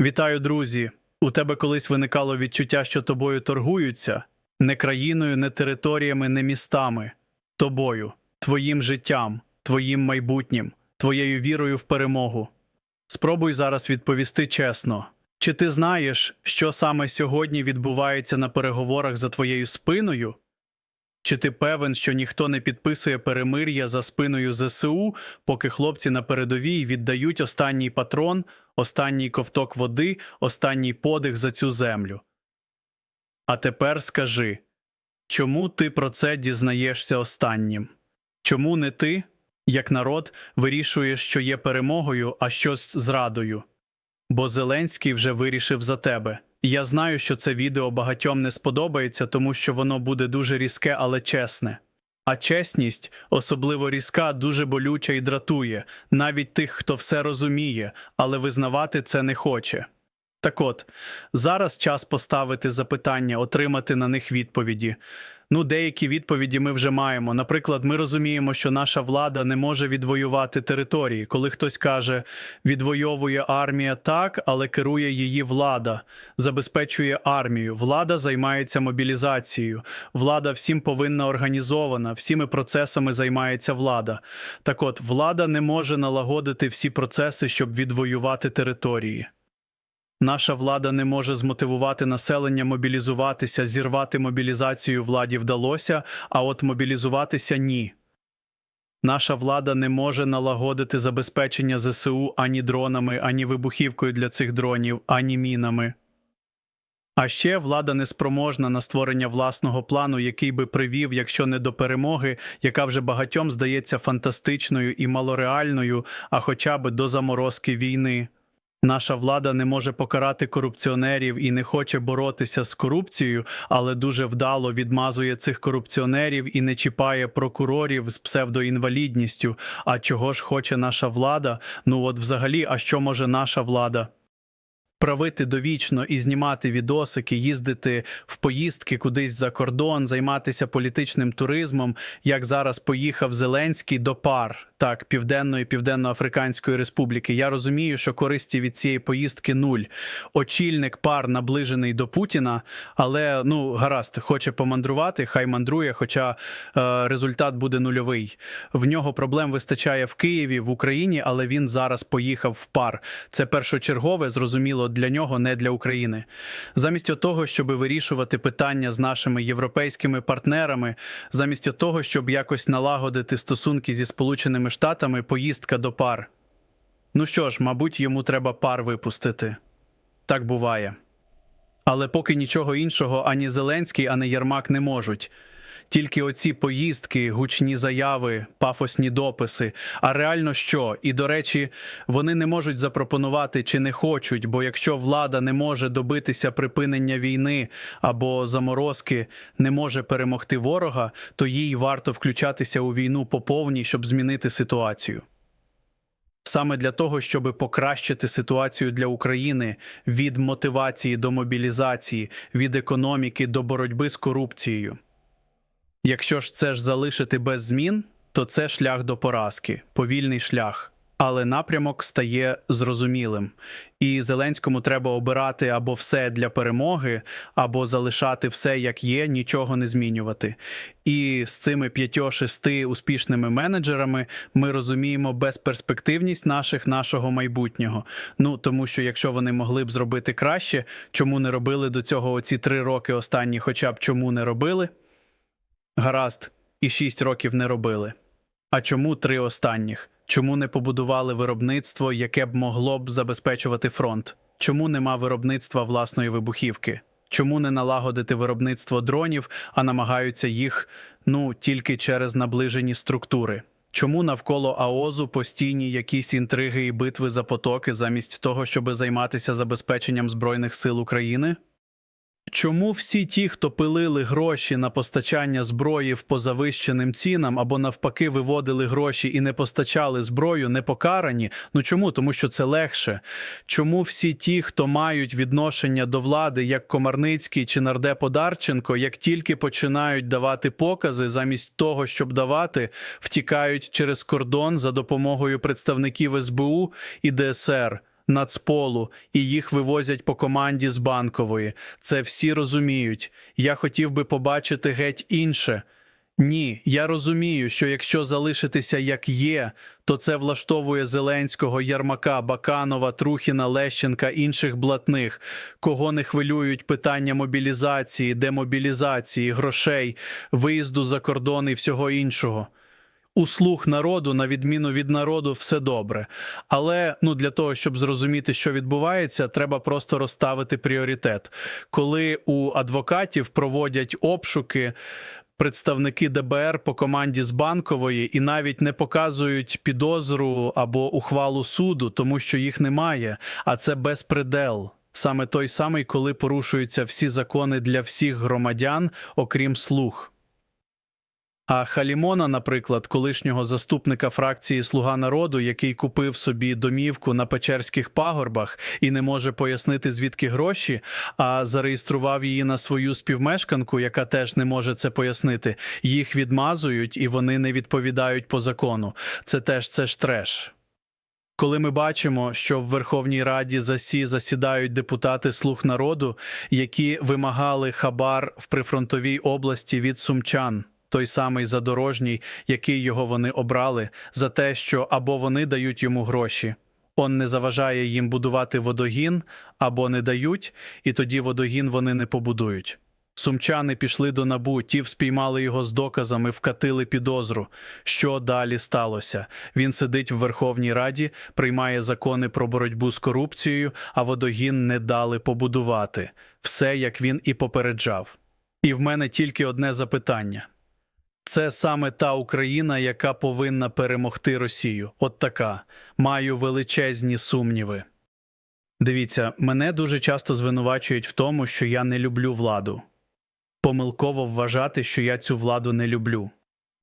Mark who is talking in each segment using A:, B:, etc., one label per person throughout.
A: Вітаю, друзі! У тебе колись виникало відчуття, що тобою торгуються не країною, не територіями, не містами, тобою, твоїм життям, твоїм майбутнім, твоєю вірою в перемогу. Спробуй зараз відповісти чесно. Чи ти знаєш, що саме сьогодні відбувається на переговорах за твоєю спиною? Чи ти певен, що ніхто не підписує перемир'я за спиною ЗСУ, поки хлопці на передовій віддають останній патрон, останній ковток води, останній подих за цю землю? А тепер скажи, чому ти про це дізнаєшся останнім? Чому не ти, як народ, вирішуєш, що є перемогою, а щось зрадою? Бо Зеленський вже вирішив за тебе. Я знаю, що це відео багатьом не сподобається, тому що воно буде дуже різке, але чесне. А чесність, особливо різка, дуже болюча і дратує, навіть тих, хто все розуміє, але визнавати це не хоче. Так от, зараз час поставити запитання, отримати на них відповіді. Ну, деякі відповіді ми вже маємо. Наприклад, ми розуміємо, що наша влада не може відвоювати території. Коли хтось каже, відвоює армія так, але керує її влада, забезпечує армію. Влада займається мобілізацією. Влада всім повинна організована, всіми процесами займається влада. Так от, влада не може налагодити всі процеси, щоб відвоювати території. Наша влада не може змотивувати населення мобілізуватися, зірвати мобілізацію владі вдалося, а от мобілізуватися ні. Наша влада не може налагодити забезпечення ЗСУ ані дронами, ані вибухівкою для цих дронів, ані мінами. А ще влада неспроможна на створення власного плану, який би привів, якщо не до перемоги, яка вже багатьом здається фантастичною і малореальною, а хоча б до заморозки війни. Наша влада не може покарати корупціонерів і не хоче боротися з корупцією, але дуже вдало відмазує цих корупціонерів і не чіпає прокурорів з псевдоінвалідністю. А чого ж хоче наша влада? Ну от взагалі, а що може наша влада? Правити довічно і знімати відосики, їздити в поїздки кудись за кордон, займатися політичним туризмом, як зараз поїхав Зеленський до пар, так, Південної Південно-Африканської Республіки. Я розумію, що користі від цієї поїздки нуль. Очільник пар наближений до Путіна, але ну гаразд, хоче помандрувати, хай мандрує, хоча е, результат буде нульовий. В нього проблем вистачає в Києві, в Україні, але він зараз поїхав в пар. Це першочергове, зрозуміло, для нього, не для України. Замість того, щоб вирішувати питання з нашими європейськими партнерами, замість того, щоб якось налагодити стосунки зі Сполученими Штатами, поїздка до пар. Ну що ж, мабуть, йому треба пар випустити. Так буває. Але поки нічого іншого ані Зеленський, ані Єрмак не можуть. Тільки оці поїздки, гучні заяви, пафосні дописи. А реально що? І до речі, вони не можуть запропонувати чи не хочуть, бо якщо влада не може добитися припинення війни або заморозки, не може перемогти ворога, то їй варто включатися у війну по повній, щоб змінити ситуацію. Саме для того, щоб покращити ситуацію для України від мотивації до мобілізації, від економіки до боротьби з корупцією. Якщо ж це ж залишити без змін, то це шлях до поразки, повільний шлях. Але напрямок стає зрозумілим, і Зеленському треба обирати або все для перемоги, або залишати все як є, нічого не змінювати. І з цими п'ятьо-шести успішними менеджерами ми розуміємо безперспективність наших нашого майбутнього. Ну тому що якщо вони могли б зробити краще, чому не робили до цього оці три роки останні, хоча б чому не робили? Гаразд, і шість років не робили. А чому три останніх? Чому не побудували виробництво, яке б могло б забезпечувати фронт? Чому нема виробництва власної вибухівки? Чому не налагодити виробництво дронів, а намагаються їх ну тільки через наближені структури? Чому навколо АОЗу постійні якісь інтриги і битви за потоки замість того, щоб займатися забезпеченням Збройних сил України? Чому всі ті, хто пилили гроші на постачання зброї в позавищеним цінам або навпаки виводили гроші і не постачали зброю, не покарані? Ну чому? Тому що це легше. Чому всі ті, хто мають відношення до влади, як Комарницький чи нардеп Одарченко, як тільки починають давати покази, замість того, щоб давати, втікають через кордон за допомогою представників СБУ і ДСР? Нацполу, і їх вивозять по команді з банкової. Це всі розуміють. Я хотів би побачити геть інше. Ні, я розумію, що якщо залишитися як є, то це влаштовує Зеленського, Ярмака, Баканова, Трухіна, Лещенка, інших блатних, кого не хвилюють питання мобілізації, демобілізації, грошей, виїзду за кордон і всього іншого. У слух народу, на відміну від народу, все добре. Але ну для того, щоб зрозуміти, що відбувається, треба просто розставити пріоритет. Коли у адвокатів проводять обшуки, представники ДБР по команді з банкової і навіть не показують підозру або ухвалу суду, тому що їх немає. А це безпредел. Саме той самий, коли порушуються всі закони для всіх громадян, окрім слух. А Халімона, наприклад, колишнього заступника фракції Слуга народу, який купив собі домівку на Печерських пагорбах і не може пояснити звідки гроші, а зареєстрував її на свою співмешканку, яка теж не може це пояснити. Їх відмазують і вони не відповідають по закону. Це теж це ж треш. Коли ми бачимо, що в Верховній Раді засі засідають депутати слуг народу, які вимагали хабар в прифронтовій області від сумчан, той самий задорожній, який його вони обрали, за те, що або вони дають йому гроші, он не заважає їм будувати водогін, або не дають, і тоді водогін вони не побудують. Сумчани пішли до набу, ті спіймали його з доказами, вкатили підозру. Що далі сталося? Він сидить в Верховній Раді, приймає закони про боротьбу з корупцією, а водогін не дали побудувати. Все, як він і попереджав. І в мене тільки одне запитання. Це саме та Україна, яка повинна перемогти Росію. От така. Маю величезні сумніви. Дивіться, мене дуже часто звинувачують в тому, що я не люблю владу. Помилково вважати, що я цю владу не люблю.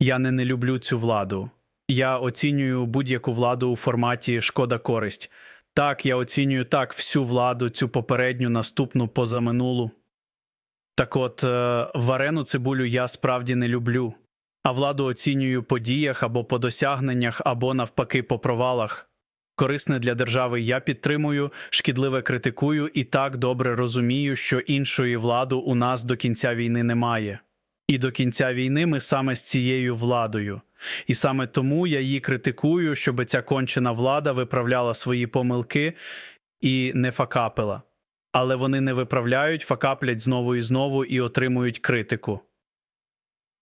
A: Я не не люблю цю владу. Я оцінюю будь-яку владу у форматі шкода користь. Так, я оцінюю так всю владу, цю попередню, наступну, позаминулу. Так от, е, варену цибулю я справді не люблю, а владу оцінюю по діях або по досягненнях, або навпаки по провалах. Корисне для держави я підтримую, шкідливе критикую і так добре розумію, що іншої влади у нас до кінця війни немає. І до кінця війни ми саме з цією владою. І саме тому я її критикую, щоб ця кончена влада виправляла свої помилки і не факапила. Але вони не виправляють, факаплять знову і знову і отримують критику.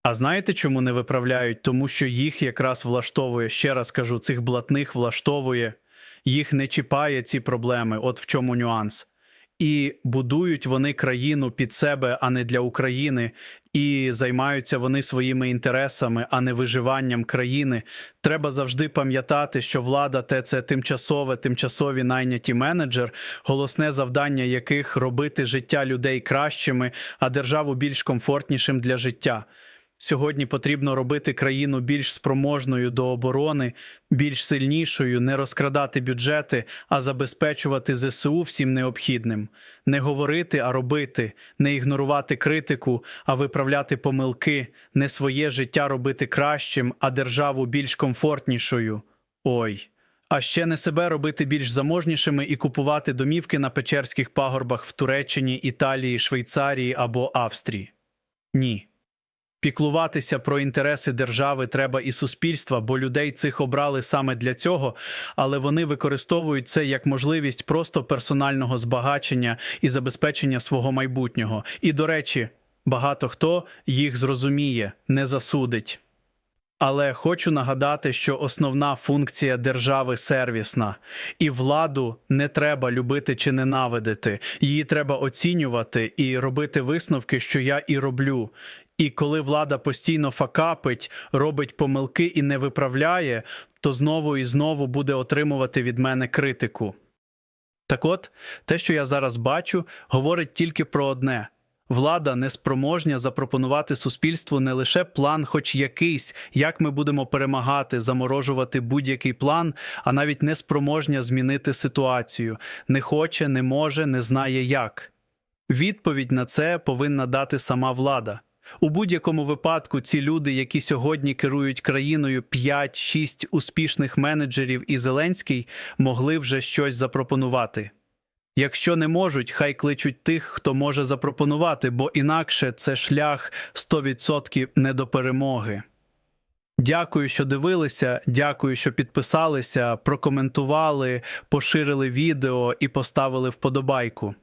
A: А знаєте, чому не виправляють? Тому що їх якраз влаштовує, ще раз кажу, цих блатних влаштовує, їх не чіпає ці проблеми, от в чому нюанс. І будують вони країну під себе, а не для України, і займаються вони своїми інтересами, а не виживанням країни. Треба завжди пам'ятати, що влада те це тимчасове, тимчасові найняті менеджер, голосне завдання яких робити життя людей кращими, а державу більш комфортнішим для життя. Сьогодні потрібно робити країну більш спроможною до оборони, більш сильнішою, не розкрадати бюджети, а забезпечувати ЗСУ всім необхідним, не говорити, а робити, не ігнорувати критику, а виправляти помилки, не своє життя робити кращим, а державу більш комфортнішою. Ой. А ще не себе робити більш заможнішими і купувати домівки на печерських пагорбах в Туреччині, Італії, Швейцарії або Австрії. Ні. Піклуватися про інтереси держави треба і суспільства, бо людей цих обрали саме для цього, але вони використовують це як можливість просто персонального збагачення і забезпечення свого майбутнього. І, до речі, багато хто їх зрозуміє, не засудить. Але хочу нагадати, що основна функція держави сервісна, і владу не треба любити чи ненавидити. Її треба оцінювати і робити висновки, що я і роблю. І коли влада постійно факапить, робить помилки і не виправляє, то знову і знову буде отримувати від мене критику. Так от, те, що я зараз бачу, говорить тільки про одне. Влада неспроможня запропонувати суспільству не лише план, хоч якийсь, як ми будемо перемагати, заморожувати будь-який план, а навіть неспроможня змінити ситуацію, не хоче, не може, не знає як. Відповідь на це повинна дати сама влада. У будь-якому випадку ці люди, які сьогодні керують країною 5-6 успішних менеджерів і Зеленський, могли вже щось запропонувати. Якщо не можуть, хай кличуть тих, хто може запропонувати, бо інакше це шлях 100% не до перемоги. Дякую, що дивилися. Дякую, що підписалися, прокоментували, поширили відео і поставили вподобайку.